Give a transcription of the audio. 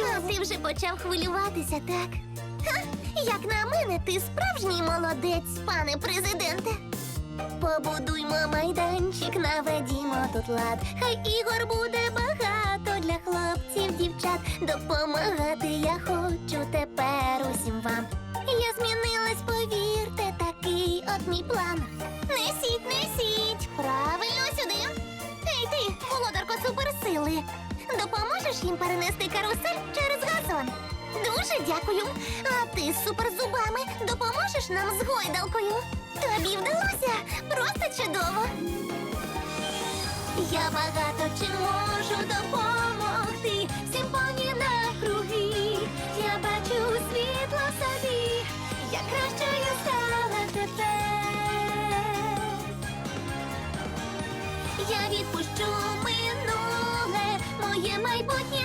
А ти вже почав хвилюватися, так? Ха, як на мене, ти справжній молодець, пане президенте. Побудуймо майданчик, наведімо тут лад. Хай ігор буде багато для хлопців, дівчат. Допомагати я хочу тепер усім вам. Я змінилась, повірте, такий от мій план. Несіть, несіть, правильно сюди. Ей ти, володарко суперсили. Допоможеш їм перенести карусель через газон? Дуже дякую. А ти з суперзубами допоможеш нам з гойдалкою? Тобі вдалося просто чудово. Я багато чим можу допомогти. Всім поні навкруги. Я бачу світло в собі. Я кращою стала тепер. Я відпущу минуле, моє майбутнє